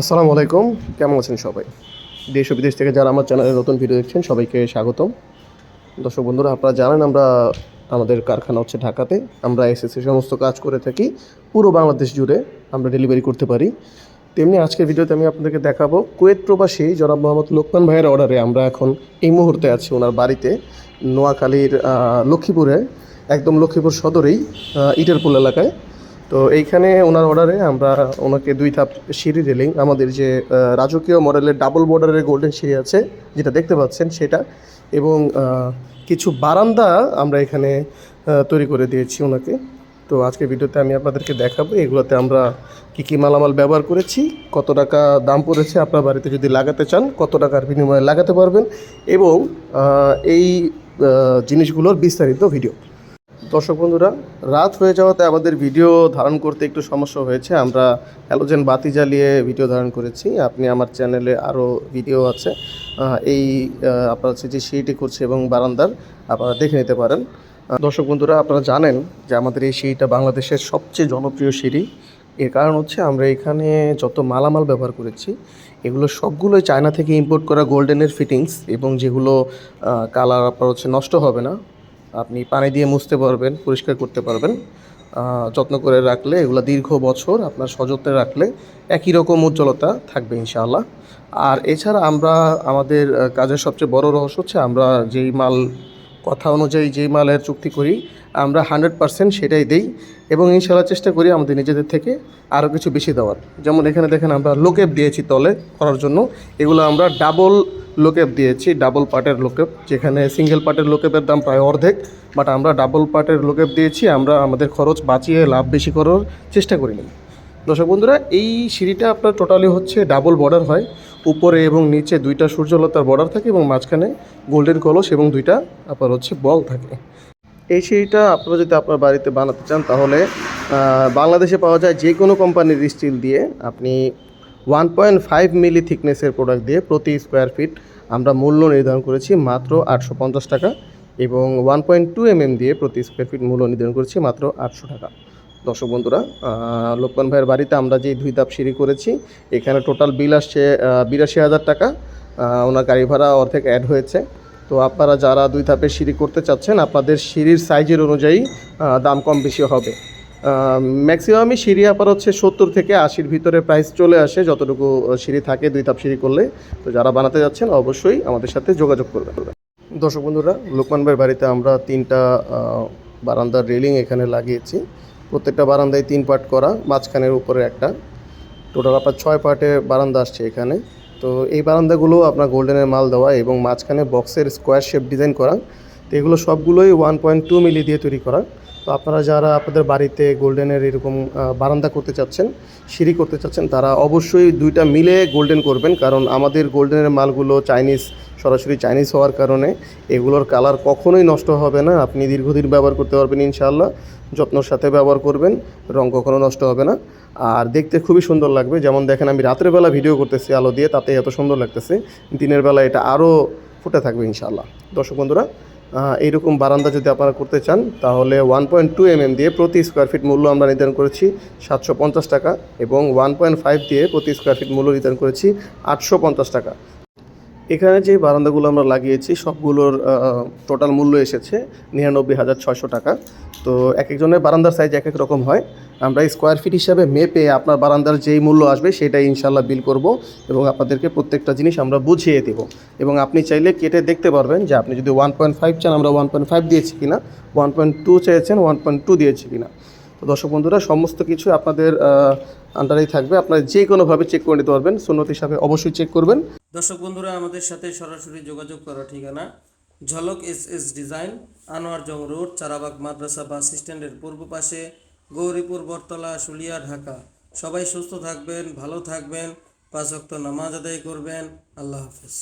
আসসালামু আলাইকুম। কেমন আছেন সবাই? দেশ ও বিদেশ থেকে যারা আমার চ্যানেলে নতুন ভিডিও দেখছেন, সবাইকে স্বাগতম। দর্শক বন্ধুরা, আপনারা জানেন আমরা আমাদের কারখানা হচ্ছে ঢাকাতে। আমরা এসএসসি সমস্ত কাজ করে থাকি। পুরো বাংলাদেশ জুড়ে আমরা ডেলিভারি করতে পারি। তেমনি আজকের ভিডিওতে আমি আপনাদেরকে দেখাবো কুয়েত প্রবাসী জনাব মোহাম্মদ লোকমান ভাইয়ের অর্ডারে আমরা এখন এই মুহূর্তে আছি ওনার বাড়িতে, নোয়াখালীর লক্ষ্মীপুরে, একদম লক্ষ্মীপুর সদরেই ইটারপুল এলাকায়। তো এইখানে ওনার অর্ডারে আমরা ওনাকে দুই ধাপ সিঁড়ি রেলিং, আমাদের যে রাজকীয় মডেলের ডাবল বর্ডারের গোল্ডেন সিঁড়ি আছে, যেটা দেখতে পাচ্ছেন সেটা, এবং কিছু বারান্দা আমরা এখানে তৈরি করে দিয়েছি ওনাকে। তো আজকে ভিডিওতে আমি আপনাদেরকে দেখাবো, এগুলোতে আমরা কী কী মালামাল ব্যবহার করেছি, কত টাকা দাম পড়েছে আপনার বাড়িতে যদি লাগাতে চান, কত টাকার বিনিময়ে লাগাতে পারবেন, এবং এই জিনিসগুলোর বিস্তারিত ভিডিও। দর্শক বন্ধুরা, রাত হয়ে যাওয়াতে আমাদের ভিডিও ধারণ করতে একটু সমস্যা হয়েছে। আমরা হ্যালোজেন বাতি জ্বালিয়ে ভিডিও ধারণ করেছি। আপনি আমার চ্যানেলে আরও ভিডিও আছে। এই আপনার হচ্ছে যে সিঁড়িটি করছে এবং বারান্দার আপনারা দেখে নিতে পারেন। দর্শক বন্ধুরা, আপনারা জানেন যে আমাদের এই সিঁড়িটা বাংলাদেশের সবচেয়ে জনপ্রিয় সিঁড়ি। এর কারণ হচ্ছে আমরা এখানে যত মালামাল ব্যবহার করেছি, এগুলো সবগুলোই চায়না থেকে ইম্পোর্ট করা গোল্ডেনের ফিটিংস এবং যেগুলো কালার আপনার হচ্ছে নষ্ট হবে না। আপনি পানি দিয়ে মুছতে পারবেন, পরিষ্কার করতে পারবেন। যত্ন করে রাখলে, এগুলো দীর্ঘ বছর আপনার সযত্নে রাখলে একই রকম উজ্জ্বলতা থাকবে ইনশাআল্লাহ। আর এছাড়া আমরা, আমাদের কাজের সবচেয়ে বড় রহস্য হচ্ছে আমরা যেই মাল কথা অনুযায়ী যেই মালের চুক্তি করি, আমরা হান্ড্রেড পার্সেন্ট সেটাই দিই এবং ইনশাল্লাহ চেষ্টা করি আমাদের নিজেদের থেকে আরও কিছু বেশি দেওয়ার। যেমন এখানে দেখেন আমরা লোকেপ দিয়েছি তলে করার জন্য। এগুলো আমরা ডাবল লোকেপ দিয়েছি ডাবল পার্টের লোকেপ, যেখানে সিঙ্গেল পার্টের লোকেপের দাম প্রায় অর্ধেক বাট আমরা ডাবল পার্টের লোকেপ দিয়েছি, আমরা আমাদের খরচ বাঁচিয়ে লাভ বেশি করার চেষ্টা করিনি। দর্শক বন্ধুরা, এই সিঁড়িটা আপনার টোটালি হচ্ছে ডাবল বর্ডার হয়। উপরে এবং নিচে দুইটা সূর্যলতার বর্ডার থাকে এবং মাঝখানে গোল্ডেন কলস এবং দুইটা আপনার হচ্ছে বল থাকে। এই সিঁড়িটা আপনারা যদি আপনার বাড়িতে বানাতে চান, তাহলে বাংলাদেশে পাওয়া যায় যে কোনো কোম্পানির স্টিল দিয়ে আপনি ওয়ান পয়েন্ট ফাইভ মিলি থিকনেসের প্রোডাক্ট দিয়ে প্রতি স্কোয়ার ফিট আমরা মূল্য নির্ধারণ করেছি মাত্র আটশো পঞ্চাশ টাকা এবং ওয়ান পয়েন্ট টু এমএম দিয়ে প্রতি স্কোয়ার ফিট মূল্য নির্ধারণ করেছি মাত্র আটশো টাকা। দর্শক বন্ধুরা লোকমান ভাইয়ের বাড়িতে আমরা যে দুই ধাপ সিঁড়ি করেছি, এখানে টোটাল বিল আসছে বিরাশি হাজার টাকা। ওনার গাড়ি ভাড়া অর্ধেক অ্যাড হয়েছে। তো আপনারা যারা দুই ধাপের সিঁড়ি করতে চাচ্ছেন, আপনাদের সিঁড়ির সাইজের অনুযায়ী দাম কম বেশি হবে। ম্যাক্সিমামই সিঁড়ি আপনার হচ্ছে সত্তর থেকে আশির ভিতরে প্রাইস চলে আসে, যতটুকু সিঁড়ি থাকে দুই ধাপ সিঁড়ি করলে। তো যারা বানাতে যাচ্ছেন, অবশ্যই আমাদের সাথে যোগাযোগ করবেন। দর্শক বন্ধুরা, লোকমান ভাইয়ের বাড়িতে আমরা তিনটা বারান্দার রেলিং এখানে লাগিয়েছি। প্রত্যেকটা বারান্দায় তিন পার্ট করা, মাঝখানের উপরে একটা। টোটাল আপনার ছয় পার্টে বারান্দা আসছে এখানে। তো এই বারান্দাগুলো আপনার গোল্ডেনের মাল দেওয়া এবং মাঝখানে বক্সের স্কোয়ার শেপ ডিজাইন করা। তো এগুলো সবগুলোই ওয়ান পয়েন্ট টু মিলি দিয়ে তৈরি করা। তো আপনারা যারা আপনাদের বাড়িতে গোল্ডেনের এরকম বারান্দা করতে চাচ্ছেন, সিঁড়ি করতে চাচ্ছেন, তারা অবশ্যই দুইটা মিলে গোল্ডেন করবেন। কারণ আমাদের গোল্ডেনের মালগুলো চাইনিজ, সরাসরি চাইনিজ হওয়ার কারণে এগুলোর কালার কখনোই নষ্ট হবে না। আপনি দীর্ঘদিন ব্যবহার করতে পারবেন ইনশাআল্লাহ। যত্নর সাথে ব্যবহার করবেন, রং কখনো নষ্ট হবে না। আর দেখতে খুবই সুন্দর লাগবে। যেমন দেখেন, আমি রাতের বেলা ভিডিও করতেছি আলো দিয়ে তাতে এত সুন্দর লাগতেছে। দিনের বেলা এটা আরও ফুটে থাকবে ইনশাআল্লাহ। দর্শক বন্ধুরা এইরকম বারান্দা যদি আপনারা করতে চান, তাহলে one point two M M দিয়ে প্রতি স্কোয়ার ফিট মূল্য আমরা নির্ধারণ করেছি সাতশো পঞ্চাশ টাকা এবং ওয়ান পয়েন্ট ফাইভ দিয়ে প্রতি স্কোয়ার ফিট মূল্য নির্ধারণ করেছি আটশো পঞ্চাশ টাকা। এখানে যে বারান্দাগুলো আমরা লাগিয়েছি, সবগুলোর টোটাল মূল্য এসেছে নিরানব্বই হাজার ছয়শো টাকা। তো এক একজনের বারান্দার সাইজ এক এক রকম হয়। আমরা স্কোয়ার ফিট হিসাবে মেপে আপনার বারান্দার যেই মূল্য আসবে সেটাই ইনশাল্লাহ বিল করব এবং আপনাদেরকে প্রত্যেকটা জিনিস আমরা বুঝিয়ে দেবো। এবং আপনি চাইলে কেটে দেখতে পারবেন যে আপনি যদি ওয়ান পয়েন্ট ফাইভ চান, আমরা ওয়ান পয়েন্ট ফাইভ দিয়েছি কিনা ওয়ান পয়েন্ট টু চেয়েছেন ওয়ান পয়েন্ট টু দিয়েছি কিনা। তো দর্শক বন্ধুরা, সমস্ত কিছু আপনাদের আন্ডারেই থাকবে। আপনারা যে কোনোভাবে চেক করে নিতে পারবেন। সুন্নত হিসাবে অবশ্যই চেক করবেন। দর্শক বন্ধুরা, আমাদের সাথে সরাসরি যোগাযোগ করার ঠিকানা Jhalak S S design, Anwar Jang road, Charabag মাদ্রাসা বাস স্ট্যান্ডের পূর্ব পাশে, গৌরীপুর, বটতলা শুলিয়া ঢাকা। সবাই সুস্থ থাকবেন, ভালো থাকবেন, পাঁচ নামাজ আদায় করবেন। আল্লাহ হাফেজ।